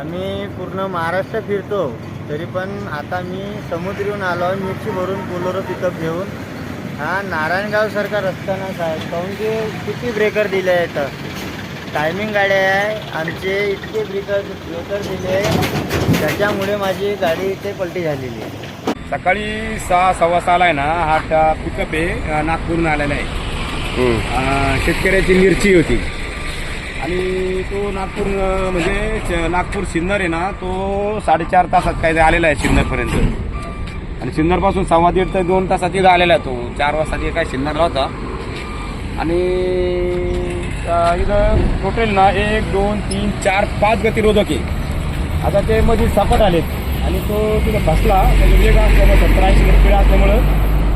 आम्ही पूर्ण महाराष्ट्र फिरतो तरी पण आता मी समुद्रीहून आलो आहे मिरची भरून बोलोरो पिकअप घेऊन. हा नारायणगावसारखा रस्ता ना साहेब काहून की किती ब्रेकर दिले आहेत. टायमिंग गाड्या आहे आमचे इतके ब्रेकर ब्रेकर दिले आहे त्याच्यामुळे माझी गाडी इथे पलटी झालेली आहे. सकाळी सहा सव्वा सहाला आहे ना हा पिकअप आहे अं, नागपूरहून आलेला आहे. शेतकऱ्याची मिरची होती. आणि तो नागपूर म्हणजे च- नागपूर सिन्नर आहे ना तो साडेचार तासात काय आलेला आहे सिन्नरपर्यंत. आणि सिन्नरपासून सव्वा दीड तर दोन तासात इथं आलेला आहे तो. चार वाजता काय सिन्नरला होता. आणि इथं टोटल ना एक दोन तीन चार पाच गतिरोधक आहे. आता ते मध्ये सापट आलेत. आणि तो तिथं फसला. त्याचा वेग असल्यामुळे सत्तर ऐंशी रुपये असल्यामुळं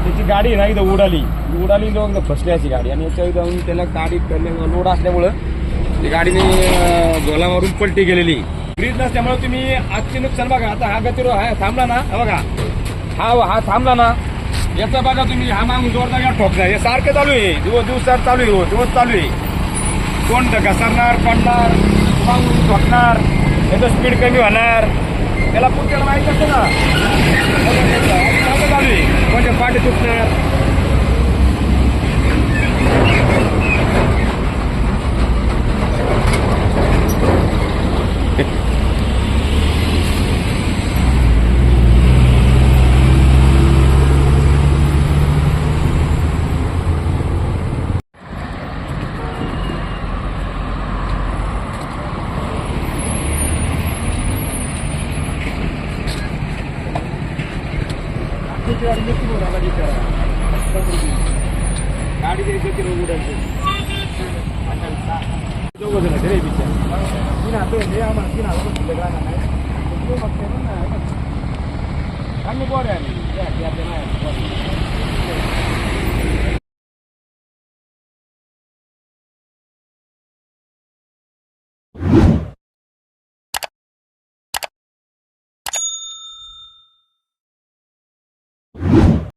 त्याची गाडी ना इथं उडाली. उडाली तो फसली अशी गाडी. आणि याच्या इथं त्याला गाडी लोड असल्यामुळं ती गाडीने अं, गोलावरून पलटी गेलेली. ब्रिज नसल्यामुळे तुम्ही आजचे नुकसान बघा. आता हा गतिरो हा थांबला ना? बघा. हा हा थांबला ना? याचा बघा तुम्ही. हा मागून जोरदार या ठोकला. हे सारखं चालू आहे. दिवस दिवसात चालू आहे रोज दिवस चालू आहे. कोण घसरणार पडणार मागून ठोकणार याचं स्पीड कमी होणार. त्याला पुढच्याला माहीत असतं ना. चालू आहे. कोणत्या पाठी तुटणार गाडी द्यायची की रोग उडायची दोघं जण रे